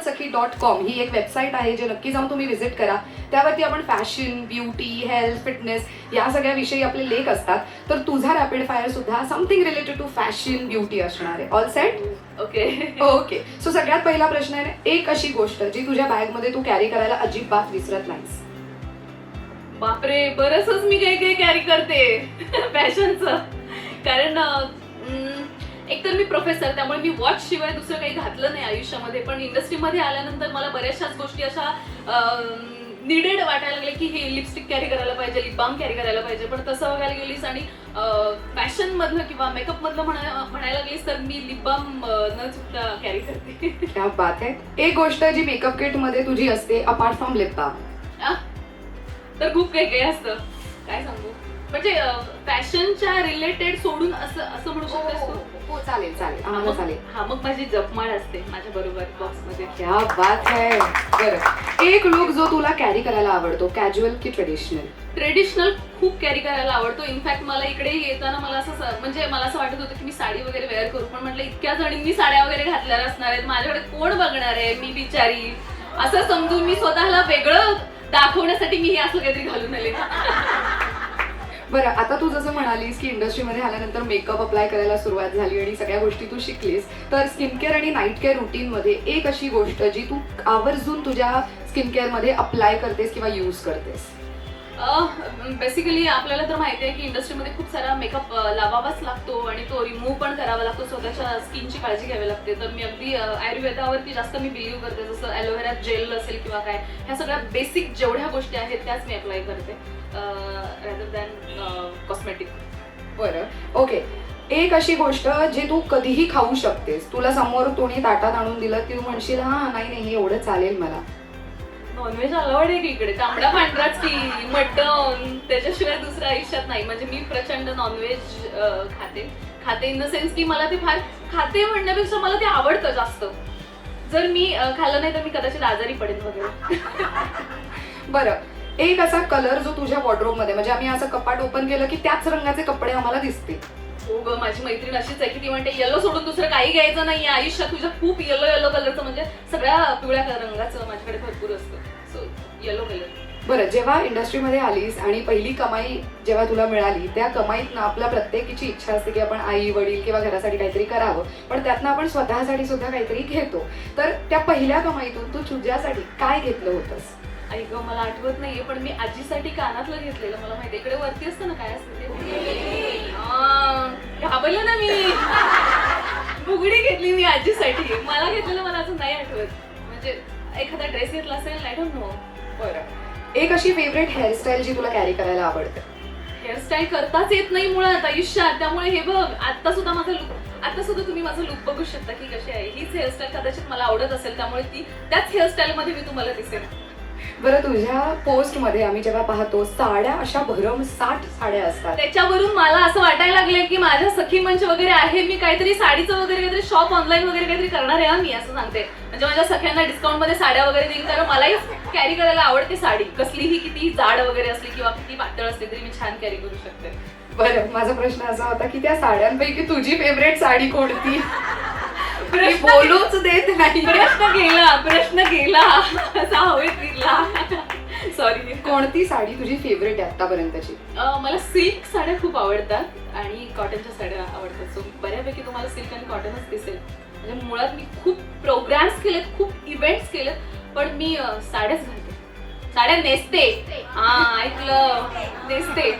सोबत सखी dot com ही एक website आहे जे नक्की जाऊन तुम्ही व्हिजिट करा. त्यावरती आपण फॅशन ब्युटी हेल्थ फिटनेस या सगळ्या विषयी आपले लेख असतात. तर तुझा रॅपिड फायर सुद्धा something related to fashion beauty असणार आहे. All set okay okay so सगळ्यात पहिला प्रश्न आहे एक अशी गोष्ट जी तुझ्या बॅगमध्ये तू कॅरी करायला अजिबात विसरत नाहीस. बापरे बरंचच मी काही काही कॅरी करते. फॅशनचं कारण एकतर मी प्रोफेसर त्यामुळे मी वॉच शिवाय दुसरं काही घातलं नाही आयुष्यामध्ये. पण इंडस्ट्रीमध्ये आल्यानंतर मला बऱ्याचशाच गोष्टी अशा निडेड वाटायला लागले की हे लिपस्टिक कॅरी करायला पाहिजे लिप बाम कॅरी करायला पाहिजे. पण तसं बघायला गेलीस आणि फॅशन मधलं किंवा मेकअप मधलं म्हणा म्हणायला लागलीस तर मी लिप बाम न चुकता कॅरी करते. त्या बात आहे एक गोष्ट जी मेकअप किटमध्ये तुझी असते अपार्ट फ्रॉम लिप बाम? तर खूप काही काही असतं. काय सांगू? म्हणजे फॅशनच्या रिलेटेड सोडून असं असं म्हणू शकतेस तू? हो चालेल चालेल. आम्हाला चालेल. हा मग माझी जपमाळ असते माझ्या बरोबर बॉक्समध्ये क्या बात आहे बरं. एक लुक जो तुला कॅरी करायला आवडतो कॅज्युअल की ट्रेडिशनल ट्रेडिशनल खूप कॅरी करायला आवडतो. इनफॅक्ट मला इकडे येताना मला असं म्हणजे मला असं वाटत होतं की मी साडी वगैरे वेअर करू पण म्हटलं इतक्या जणींनी साड्या वगैरे घातल्या असणार आहेत. माझ्याकडे कोण बघणार आहे? मी बिचारी. असं समजून मी स्वतःला वेगळं दाखवण्यासाठी मी हे असं काहीतरी घालून आले. बरं आता तू जसं म्हणालीस की इंडस्ट्रीमध्ये आल्यानंतर मेकअप अप्लाय करायला सुरुवात झाली आणि सगळ्या गोष्टी तू शिकलीस तर स्किन केअर आणि नाईट केअर रुटीनमध्ये एक अशी गोष्ट जी तू आवर्जून तुझ्या स्किन केअरमध्ये अप्लाय करतेस किंवा यूज करतेस? बेसिकली आपल्याला तर माहिती आहे की इंडस्ट्रीमध्ये खूप सारा मेकअप लावावाच लागतो आणि तो रिमूव्ह पण करावा लागतो स्वतःच्या स्किनची काळजी घ्यावी लागते. तर मी अगदी आयुर्वेदावरती जास्त मी बिलीव्ह करते जसं ॲलोव्हेरा जेल असेल किंवा काय ह्या सगळ्या बेसिक जेवढ्या गोष्टी आहेत त्याच मी अप्लाय करते. रॅदर दॅन कॉस्मेटिक बरं. ओके एक अशी गोष्ट जी तू कधीही खाऊ शकतेस. तुला समोर कोणी ताटात आणून दिलं की तू म्हणशील हा नाही नाही हे एवढं चालेल मला. नॉनव्हेज अलाउड आहे की इकडे? तांबडा पांढराच की मटन त्याच्याशिवाय दुसरं आयुष्यात नाही. म्हणजे मी प्रचंड नॉनव्हेज खाते. खाते इन द सेन्स की मला ते फार खाते म्हणण्यापेक्षा मला ते आवडतं जास्त. जर मी खाल्लं नाही तर मी कदाचित आजारी पडेन वगैरे. बरं. एक असा कलर जो तुझ्या वॉर्ड्रोबमध्ये म्हणजे आम्ही असं कपाट ओपन केलं की त्याच रंगाचे कपडे आम्हाला दिसतील. हो ग माझी मैत्रीण अशीच आहे की ती म्हणते येलो सोडून दुसरं काही घ्यायचं नाही आयुष्यात तुझ्या खूप येलो येलो कलरचं म्हणजे सगळ्या पिवळ्या रंगाचं माझ्याकडे भरपूर असतं. सो येलो कलर बरं जेव्हा इंडस्ट्रीमध्ये आलीस आणि पहिली कमाई जेव्हा तुला मिळाली त्या कमाईतनं आपल्या प्रत्येकीची इच्छा असते की आपण आई वडील किंवा घरासाठी काहीतरी करावं पण त्यातनं आपण स्वतःसाठी सुद्धा काहीतरी घेतो. तर त्या पहिल्या कमाईतून तू तुझ्यासाठी काय घेतलं होतंस? आई ग मला आठवत नाहीये पण मी आजीसाठी कानातलं घेतलेलं मला माहिती इकडे वरती असतं ना काय असतं ते? घाबरलं ना मी. फुगडी घेतली मी आजीसाठी. मला घेतलेलं मला अजून नाही आठवत. म्हणजे एखादा ड्रेस घेतला असेल आय डोंट नो बरं. एक अशी फेवरेट हेअरस्टाईल जी तुला कॅरी करायला आवडते? हेअरस्टाईल करताच येत नाही मुळात आयुष्यात. त्यामुळे हे बघ आता सुद्धा माझं लुक आता सुद्धा तुम्ही माझं लुक बघू शकता की कशी आहे. हीच हेअरस्टाईल कदाचित मला आवडत असेल त्यामुळे ती त्याच हेअरस्टाईल मध्ये मी तुम्हाला दिसेल बरं तुझ्या पोस्टमध्ये आम्ही जेव्हा पाहतो साड्या अशा भरम साठ साड्या असतात. त्याच्यावरून मला असं वाटायला लागलंय की माझ्या सखी मंच वगैरे आहे मी काहीतरी साडीचं वगैरे काहीतरी शॉप ऑनलाईन वगैरे काहीतरी करणार आहे हा मी असं सांगते. म्हणजे माझ्या सख्यांना डिस्काउंटमध्ये साड्या वगैरे देईल कारण मलाही कॅरी करायला आवडते साडी. कसलीही किती जाड वगैरे असली किंवा किती पातळ असली तरी मी छान कॅरी करू शकते. बरं माझा प्रश्न असा होता की त्या साड्यांपैकी तुझी फेवरेट साडी कोणती? मी बोलूच देत नाही प्रश्न गेला प्रश्न गेला असा हवेत विरला सॉरी कोणती साडी तुझी फेवरेट आहे आतापर्यंतची मला सिल्क साड्या खूप आवडतात आणि कॉटनच्या साड्या आवडतात. सो बऱ्यापैकी तुम्हाला सिल्क आणि कॉटनच दिसेल. म्हणजे मुळात मी खूप प्रोग्राम्स केलेत खूप इव्हेंट्स केलेत पण मी साड्याच घालते. साड्या नेसते. हा ऐकलं. नेसते.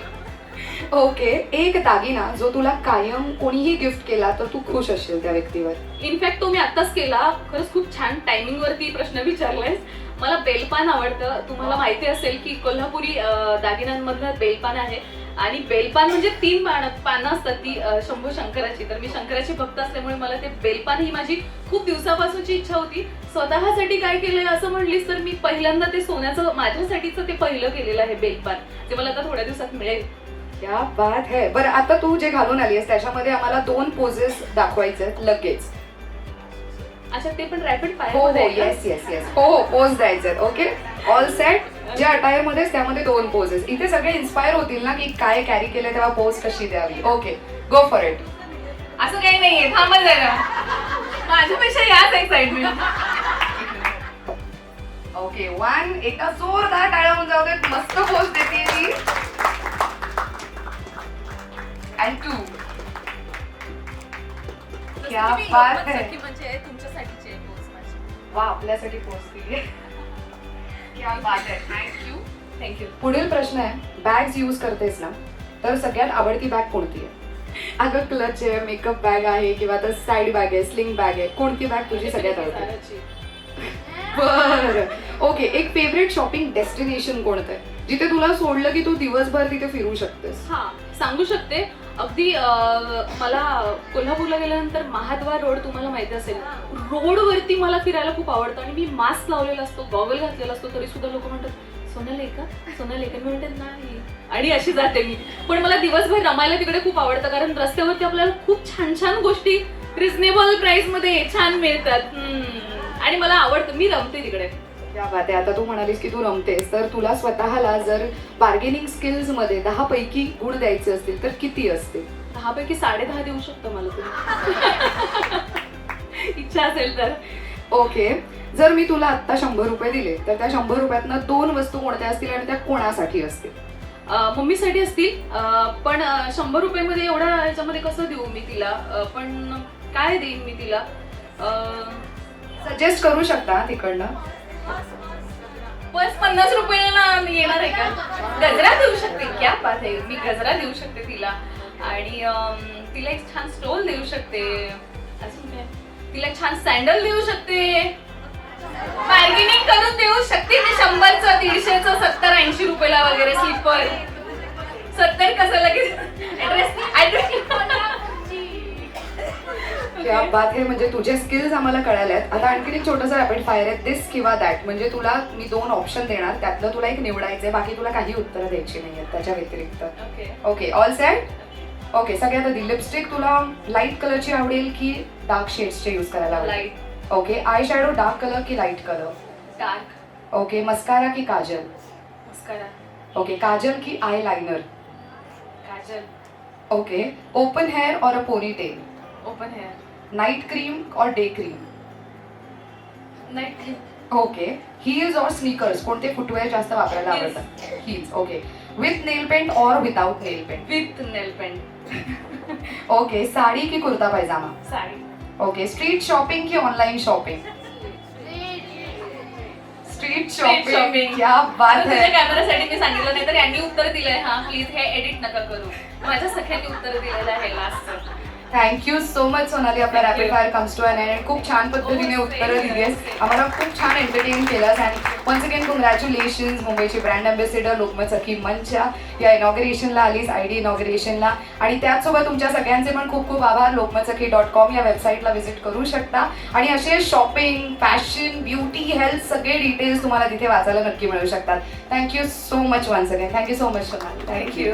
ओके एक दागिना जो तुला कायम कोणीही गिफ्ट केला तर तू खुश असशील त्या व्यक्तीवर. इनफॅक्ट तो मी आत्ताच केला. खरंच खूप छान टायमिंग वरती प्रश्न विचारलायस. मला बेलपान आवडतं. तुम्हाला माहिती असेल की कोल्हापुरी दागिन्यांमधलं बेलपान आहे. आणि बेलपान म्हणजे तीन पानं पानं असतात ती शंभू शंकराची. तर मी शंकराची भक्त असल्यामुळे मला ते बेलपान ही माझी खूप दिवसापासूनची इच्छा होती. स्वतःसाठी काय केलंय असं म्हणलीस तर मी पहिल्यांदा ते सोन्याचं माझ्यासाठीचं ते पहिलं केलेलं आहे बेलपान. जे मला आता थोड्या दिवसात मिळेल. क्या बात है. बरं आता तू जे घालून आलीस त्याच्यामध्ये आम्हाला दोन पोजेस दाखवायचे आहेत लगेच. अच्छा ते पण रॅपिड हो हो फायर येस येस येस हो हो पोज द्यायचे ओके ऑल सेट जे अटायरमध्ये त्यामध्ये दोन पोजेस इथे सगळे इन्स्पायर होतील ना की काय कॅरी केलं तेव्हा पोज कशी द्यावी. ओके गो फॉर इट असं काही नाहीये थांबा जरा. माझ्यापेक्षा याच एक्साइटमेंट ओके वन एका जोरदार टाळ्या होऊन जाऊ देत. मस्त पोस्ट देते ती अँड टू क्या बात है म्हणजे तुमच्यासाठीचे वा आपल्यासाठी पोस्ट दिली क्या बात आहे. थँक्यू थँक्यू पुढील प्रश्न आहे बॅग्स यूज करतेस ना? तर सगळ्यात आवडती बॅग कोणती आहे? अगं क्लच आहे मेकअप बॅग आहे किंवा तर साईड बॅग आहे स्लिंग बॅग आहे कोणती बॅग तुझी सगळ्यात आवडते? बरं. ओके एक फेवरेट शॉपिंग डेस्टिनेशन कोणतं आहे? जिथे तुला सोडलं की तू दिवसभर तिथे फिरू शकतेस. हा. सांगू शकते. अगदी मला कोल्हापूरला गेल्यानंतर महाद्वार रोड तुम्हाला माहिती असेल. रोडवरती मला फिरायला खूप आवडतं आणि मी मास्क लावलेला असतो गॉगल घातलेला असतो तरी सुद्धा लोक म्हणतात सोनाली आहे का सोनाली मी म्हणते नाही. आणि अशी जाते मी. पण मला दिवसभर रमायला तिकडे खूप आवडतं कारण रस्त्यावरती आपल्याला खूप छान छान गोष्टी रिझनेबल प्राइसमध्ये छान मिळतात. आणि मला आवडतं मी रमते तिकडे. त्या बात आहे आता तू म्हणालीस की तू रमतेस. तर तुला स्वतःला जर बार्गेनिंग स्किल्समध्ये दहा पैकी गुण द्यायचे असतील तर किती असतील? दहापैकी साडे दहा देऊ शकतो मला तुम्ही इच्छा असेल तर. ओके. जर मी तुला आत्ता शंभर रुपये दिले तर त्या शंभर रुपयातनं दोन वस्तू कोणत्या असतील आणि त्या कोणासाठी असतील? मम्मीसाठी असतील. पण शंभर रुपये एवढा ह्याच्यामध्ये कसं देऊ मी तिला? पण काय देईन मी तिला? सजेस्ट करू शकता तिकडनं. बस पन्नास रुपयाला येणार आहे का? गजरा देऊ शकते. क्या बात आहे. मी गजरा देऊ शकते तिला. आणि तिला एक छान स्टोल देऊ शकते. अजून काय? तिला छान सँडल देऊ शकते. बार्गेनिंग करून देऊ शकते मी शंभरचं दीडशेचं सत्तर ऐंशी रुपयाला वगैरे स्लीपर सत्तर कसं बात आहे म्हणजे तुझे स्किल्स आम्हाला कळाले आहेत. आता आणखी एक छोटंसं रॅपिड फायर आहे. दिस किंवा दॅट म्हणजे तुला मी दोन ऑप्शन देणार. त्यातलं तुला एक निवडायचंय. बाकी तुला काही उत्तरं द्यायची नाही आहेत त्याच्या व्यतिरिक्त. Okay okay all set okay सगळ्यात आधी लिपस्टिक तुला लाइट कलरची आवडेल की डार्क शेड्सचे यूज करायला आवडेल? Light okay eye shadow dark colour की light colour dark okay mascara की काजल? मस्कारा ओके काजल की eyeliner kajal okay open hair और a ponytail open hair night cream और day cream night okay heels और sneakers कोणते footwear जास्त वापरायला. आवडतात? Heels okay with nail paint और without nail paint with nail paint okay sari की kurta pajama sari. Okay street shopping की online shopping street shopping. क्या बात तुझ्या है. कॅमेरासाठी मी सांगितलं नाही तर यांनी उत्तर दिलंय. हा प्लीज हे एडिट नका करू. माझ्या सख्यांनी उत्तर दिलेलं आहे last thank you so much Sonali आपला rapid. Fire comes to an end खूप छान पद्धतीने उत्तरं दिली आहेस. आम्हाला खूप छान एंटरटेन केलंस. आणि वन्स अगेन कॉंग्रॅच्युलेशन मुंबईची ब्रँड अँबॅसिडर लोकमत सखी मंचच्या या इनॉग्रेशनला आलीस आय डी इनॉग्रेशनला आणि त्याचसोबत तुमच्या सगळ्यांचे पण खूप खूप आभार. लोकमत सखी डॉट कॉम या वेबसाईटला व्हिजिट करू शकता. आणि असे शॉपिंग फॅशन ब्युटी हेल्थ सगळे डिटेल्स तुम्हाला तिथे वाचायला नक्की मिळू शकतात. Thank you so much once again thank you so much Sonali thank you